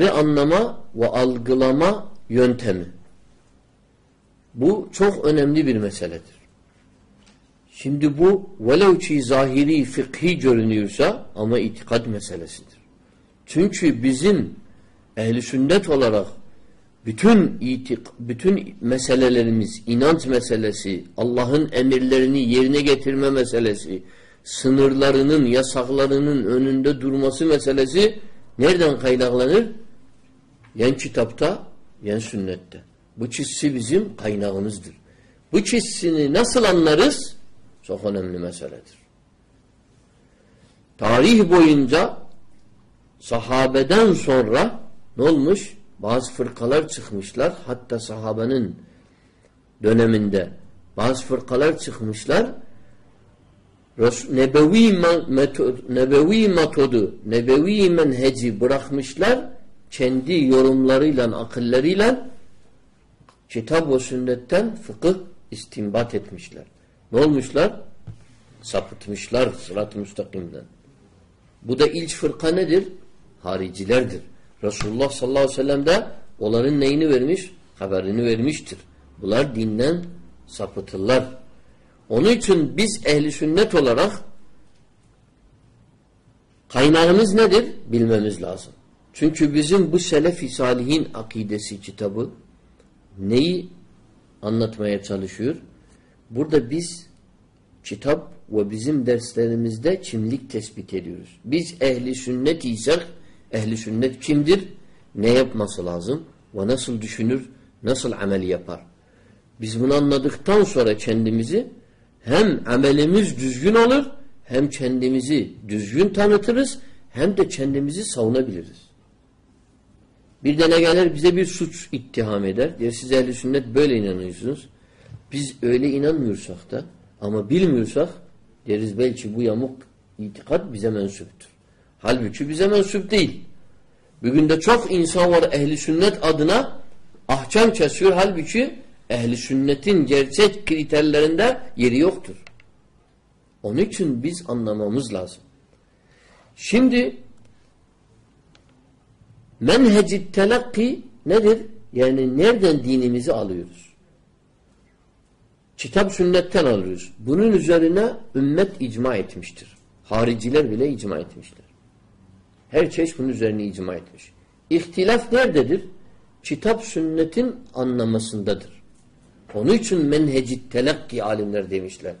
ayetleri anlama ve algılama yöntemi. Bu çok önemli bir meseledir. Şimdi bu velev ki zahiri, fıkhi görünüyorsa ama itikad meselesidir. Çünkü bizim ehli sünnet olarak bütün itik, bütün meselelerimiz, inanç meselesi, Allah'ın emirlerini yerine getirme meselesi, sınırlarının, yasaklarının önünde durması meselesi nereden kaynaklanır? Yen kitapta, yen sünnette. Bu çizsi bizim kaynağımızdır. Bu çizsini nasıl anlarız? Çok önemli meseledir. Tarih boyunca sahabeden sonra ne olmuş? Bazı fırkalar çıkmışlar. Hatta sahabenin döneminde bazı fırkalar çıkmışlar. Nebevi, metod, nebevi metodu, nebevi menheci bırakmışlar. Kendi yorumlarıyla, akıllarıyla kitap ve sünnetten fıkıh istinbat etmişler. Ne olmuşlar? Sapıtmışlar sırat-ı müstakimden. Bu da ilk fırka nedir? Haricilerdir. Resulullah sallallahu aleyhi ve sellem de onların neyini vermiş? Haberini vermiştir. Bunlar dinden sapıtırlar. Onun için biz ehli sünnet olarak kaynağımız nedir? Bilmemiz lazım. Çünkü bizim bu selef-i salihin akidesi kitabı neyi anlatmaya çalışıyor? Burada biz kitap ve bizim derslerimizde kimlik tespit ediyoruz. Biz ehli sünnet isek ehli sünnet kimdir? Ne yapması lazım? Ve nasıl düşünür? Nasıl amel yapar? Biz bunu anladıktan sonra kendimizi hem amelimiz düzgün olur hem kendimizi düzgün tanıtırız hem de kendimizi savunabiliriz. Bir de ne gelir bize bir suç ittiham eder. Der siz ehli sünnet böyle inanıyorsunuz. Biz öyle inanmıyorsak da ama bilmiyorsak deriz belki bu yamuk itikat bize mensuptur. Halbuki bize mensup değil. Bugün de çok insan var ehli sünnet adına ahkam kesiyor. Halbuki ehli sünnetin gerçek kriterlerinde yeri yoktur. Onun için biz anlamamız lazım. Şimdi menhecit telakki nedir? Yani nereden dinimizi alıyoruz? Kitap sünnetten alıyoruz. Bunun üzerine ümmet icma etmiştir. Hariciler bile icma etmişler. Herkes bunun üzerine icma etmiş. İhtilaf nerededir? Kitap sünnetin anlamasındadır. Onun için menhecit telakki alimler demişler.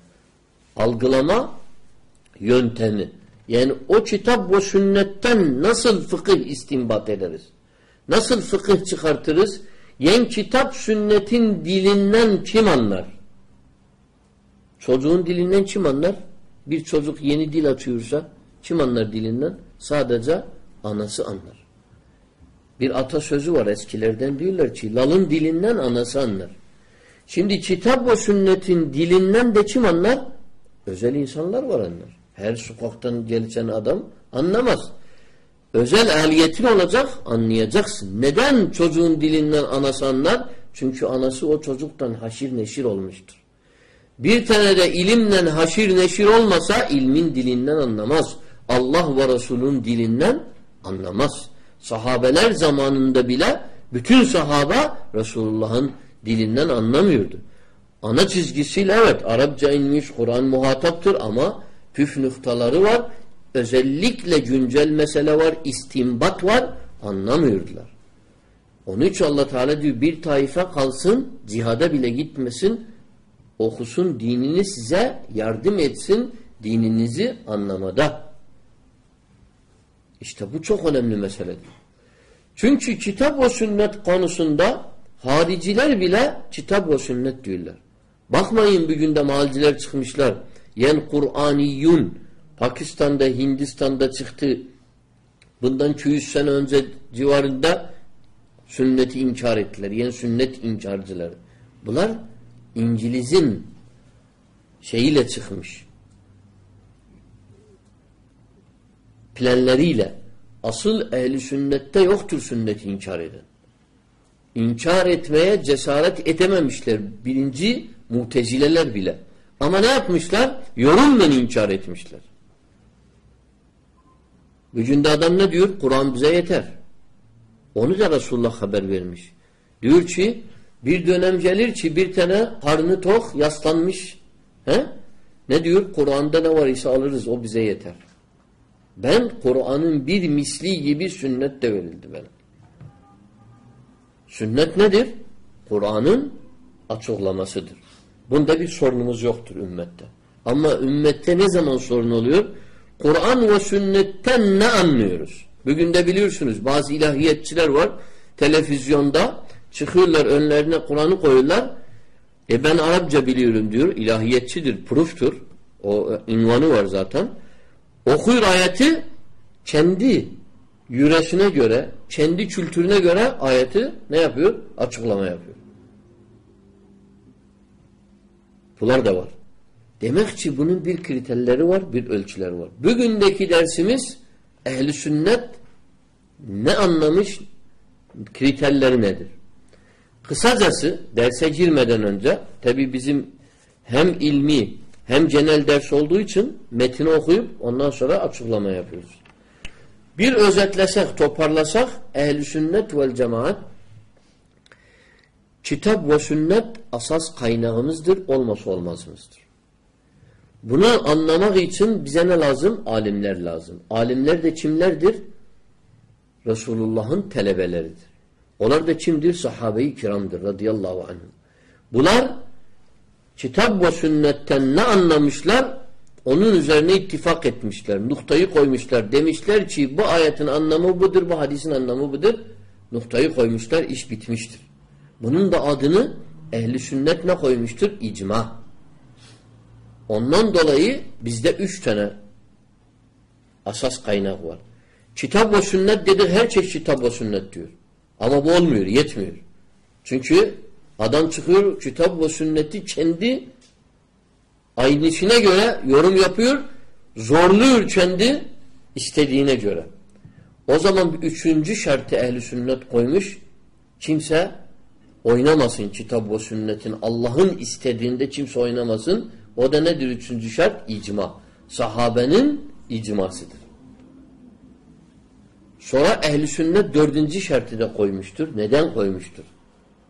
Algılama yöntemi. Yani o kitap bu sünnetten nasıl fıkıh istinbat ederiz? Nasıl fıkıh çıkartırız? Yani kitap sünnetin dilinden kim anlar? Çocuğun dilinden kim anlar? Bir çocuk yeni dil atıyorsa kim anlar dilinden? Sadece anası anlar. Bir atasözü var eskilerden diyorlar ki lalın dilinden anası anlar. Şimdi kitap ve sünnetin dilinden de kim anlar? Özel insanlar var anlar. Her sokaktan geçen adam anlamaz. Özel ehliyetin olacak anlayacaksın. Neden çocuğun dilinden anası anlar? Çünkü anası o çocuktan haşir neşir olmuştur. Bir tane de ilimden haşir neşir olmasa ilmin dilinden anlamaz. Allah ve Resul'ün dilinden anlamaz. Sahabeler zamanında bile bütün sahaba Resulullah'ın dilinden anlamıyordu. Ana çizgisiyle evet Arapça inmiş, Kur'an muhataptır ama püf noktaları var. Özellikle güncel mesele var, istimbat var. Anlamıyordular. Onun için Allah Teala diyor bir taife kalsın, cihada bile gitmesin, okusun, dinini size yardım etsin, dininizi anlamada. İşte bu çok önemli meseledir. Çünkü kitap ve sünnet konusunda hariciler bile kitap ve sünnet diyorlar. Bakmayın bir günde malciler çıkmışlar. Yen Kur'aniyun Pakistan'da, Hindistan'da çıktı. Bundan 200 sene önce civarında sünneti inkar ettiler. Yani sünnet inkarcıları. Bunlar İngiliz'in şeyiyle çıkmış. Planlarıyla. Asıl ehli sünnette yoktur sünneti inkar eden. İnkar etmeye cesaret edememişler. Birinci mutezileler bile. Ama ne yapmışlar? Yorumla inkar etmişler. Bugün de adam ne diyor? Kur'an bize yeter. Onu da Resulullah haber vermiş. Diyor ki bir dönem gelir ki bir tane karnı tok yaslanmış. He? Ne diyor? Kur'an'da ne var ise alırız o bize yeter. Ben Kur'an'ın bir misli gibi sünnet de verildi bana. Sünnet nedir? Kur'an'ın açıklamasıdır. Bunda bir sorunumuz yoktur ümmette. Ama ümmette ne zaman sorun oluyor? Kur'an ve sünnetten ne anlıyoruz? Bugün de biliyorsunuz bazı ilahiyetçiler var. Televizyonda çıkıyorlar önlerine Kur'an'ı koyuyorlar. E ben Arapça biliyorum diyor. İlahiyetçidir, pruftur. O invanı var zaten. Okuyor ayeti kendi yüresine göre, kendi kültürüne göre ayeti ne yapıyor? Açıklama yapıyor. Bunlar da var. Demek ki bunun bir kriterleri var, bir ölçüleri var. Bugündeki dersimiz ehli sünnet ne anlamış, kriterleri nedir? Kısacası derse girmeden önce tabi bizim hem ilmi hem genel ders olduğu için metini okuyup ondan sonra açıklama yapıyoruz. Bir özetlesek, toparlasak ehli sünnet vel cemaat kitap ve sünnet asas kaynağımızdır, olması olmazımızdır. Bunu anlamak için bize ne lazım? Alimler lazım. Alimler de kimlerdir? Resulullah'ın telebeleridir. Onlar da kimdir? Sahabe-i kiramdır radıyallahu anh. Bunlar kitap ve sünnetten ne anlamışlar? Onun üzerine ittifak etmişler. Noktayı koymuşlar. Demişler ki bu ayetin anlamı budur, bu hadisin anlamı budur. Noktayı koymuşlar, iş bitmiştir. Bunun da adını ehli sünnet ne koymuştur? İcma. Ondan dolayı bizde üç tane asas kaynak var. Kitap ve sünnet dedik her çeşit kitap ve sünnet diyor. Ama bu olmuyor, yetmiyor. Çünkü adam çıkıyor kitap ve sünneti kendi aynısına göre yorum yapıyor, zorluyor kendi istediğine göre. O zaman üçüncü şartı ehli sünnet koymuş. Kimse oynamasın kitap ve sünnetin. Allah'ın istediğinde kimse oynamasın. O da nedir üçüncü şart? İcma. Sahabenin icmasıdır. Sonra ehli sünnet dördüncü şartı da koymuştur. Neden koymuştur?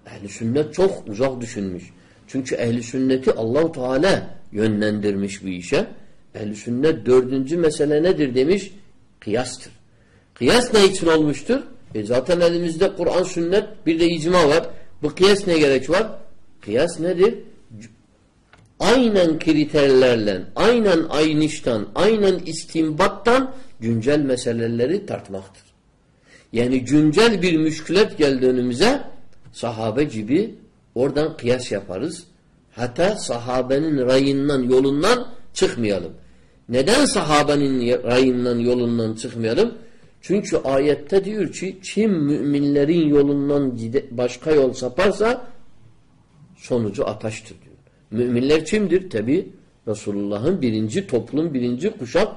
Ehli sünnet çok uzak düşünmüş. Çünkü ehli sünneti Allahu Teala yönlendirmiş bu işe. Ehli sünnet dördüncü mesele nedir demiş? Kıyastır. Kıyas ne için olmuştur? E zaten elimizde Kur'an, sünnet bir de icma var. Bu kıyas ne gerek var? Kıyas nedir? Aynen kriterlerle, aynen aynıştan, aynen istimbattan güncel meseleleri tartmaktır. Yani güncel bir müşkület geldi önümüze sahabe gibi oradan kıyas yaparız. Hatta sahabenin rayından, yolundan çıkmayalım. Neden sahabenin rayından, yolundan çıkmayalım? Çünkü ayette diyor ki kim müminlerin yolundan başka yol saparsa sonucu ataştır diyor. Müminler kimdir? Tabi Resulullah'ın birinci toplum, birinci kuşak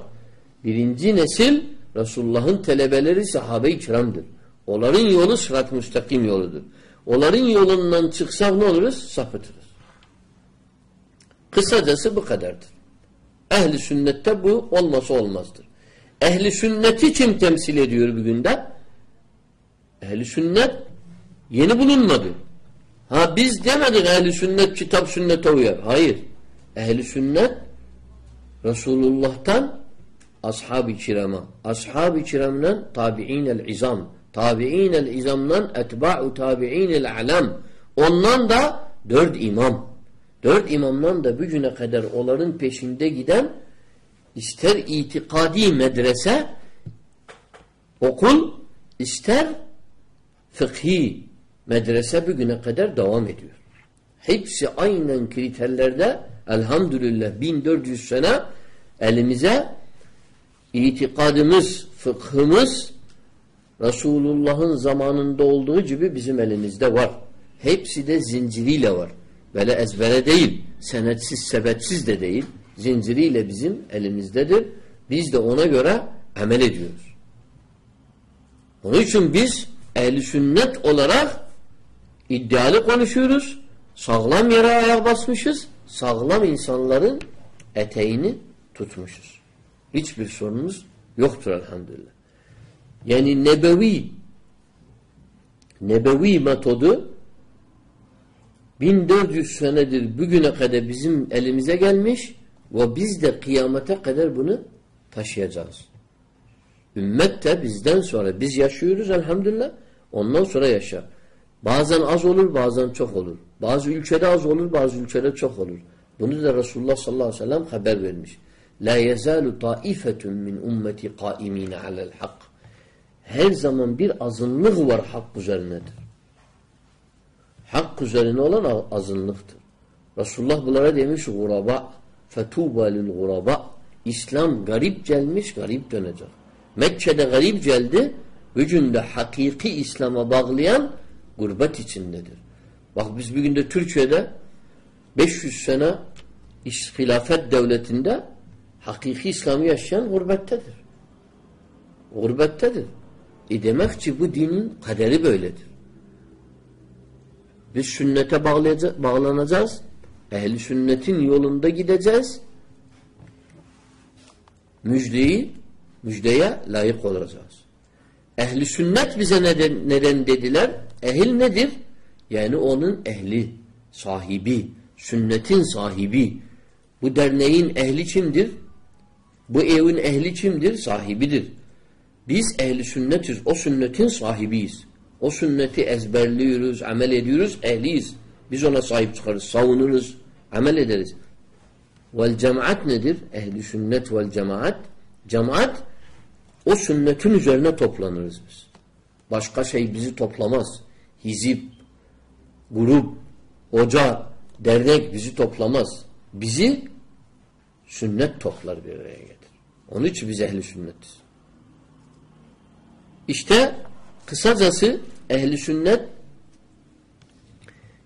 Birinci nesil Resulullah'ın telebeleri sahabe-i kiramdır. Onların yolu sırat müstakim yoludur. Onların yolundan çıksak ne oluruz? Sapıtırız. Kısacası bu kadardır. Ehli sünnette bu olması olmazdır. Ehli sünneti kim temsil ediyor bugün de? Ehli sünnet yeni bulunmadı. Ha biz demedik ehli sünnet kitap sünnete uyar. Hayır. Ehli sünnet Resulullah'tan ashab-ı kirama. Ashab-ı kiramdan tabi'inel izam. Tabi'inel izamdan etba'u tabi'inel alam. Ondan da dört imam. Dört imamdan da bugüne kadar onların peşinde giden ister itikadi medrese okul ister fıkhi medrese bugüne kadar devam ediyor. Hepsi aynen kriterlerde elhamdülillah 1400 sene elimize itikadımız, fıkhımız Resulullah'ın zamanında olduğu gibi bizim elimizde var. Hepsi de zinciriyle var. Böyle ezbere değil, senetsiz, sebetsiz de değil. Zinciriyle bizim elimizdedir. Biz de ona göre amel ediyoruz. Onun için biz ehl sünnet olarak iddialı konuşuyoruz. Sağlam yere ayak basmışız. Sağlam insanların eteğini tutmuşuz. Hiçbir sorunumuz yoktur elhamdülillah. Yani nebevi nebevi metodu 1400 senedir bugüne kadar bizim elimize gelmiş ve biz de kıyamete kadar bunu taşıyacağız. Ümmet de bizden sonra biz yaşıyoruz elhamdülillah ondan sonra yaşar. Bazen az olur bazen çok olur. Bazı ülkede az olur bazı ülkede çok olur. Bunu da Resulullah sallallahu aleyhi ve sellem haber vermiş. La yezalu taifetun min ummeti qaimine alel hak. Her zaman bir azınlık var hak üzerinedir. Hak üzerine olan azınlıktır. Resulullah bunlara demiş guraba lil guraba İslam garip gelmiş garip dönecek. Mekke'de garip geldi bugün hakiki İslam'a bağlayan gurbet içindedir. Bak biz bugün de Türkiye'de 500 sene hilafet devletinde hakiki İslam'ı yaşayan gurbettedir. Gurbettedir. E demek ki bu dinin kaderi böyledir. Biz sünnete bağlanacağız. Ehli sünnetin yolunda gideceğiz. Müjdeyi, müjdeye layık olacağız. Ehli sünnet bize neden, neden dediler? Ehil nedir? Yani onun ehli, sahibi, sünnetin sahibi. Bu derneğin ehli kimdir? Bu evin ehli kimdir? Sahibidir. Biz ehli sünnetiz. O sünnetin sahibiyiz. O sünneti ezberliyoruz, amel ediyoruz, ehliyiz. Biz ona sahip çıkarız, savunuruz, amel ederiz. Vel cemaat nedir? Ehli sünnet vel cemaat. Cemaat o sünnetin üzerine toplanırız biz. Başka şey bizi toplamaz. Hizip, grup, hoca, dernek bizi toplamaz. Bizi sünnet toplar bir araya getirir. Onun için biz ehli sünnetiz. İşte kısacası ehli sünnet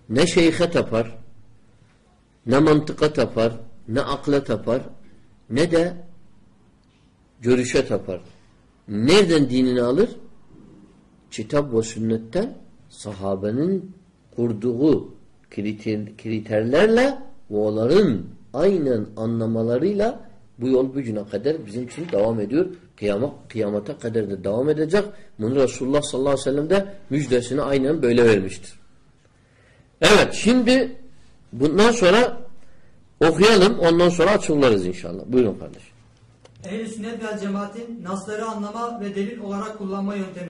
ne şeyhe tapar, ne mantıka tapar, ne akla tapar, ne de görüşe tapar. Nereden dinini alır? Kitap ve sünnetten sahabenin kurduğu kriter, kriterlerle ve onların aynen anlamalarıyla bu yol bugüne kadar bizim için devam ediyor. Kıyamet, kıyamete kadar da devam edecek. Bunu Resulullah sallallahu aleyhi ve sellem de müjdesini aynen böyle vermiştir. Evet şimdi bundan sonra okuyalım ondan sonra açıklarız inşallah. Buyurun kardeşim. Ehl-i sünnet vel cemaatin nasları anlama ve delil olarak kullanma yöntemi.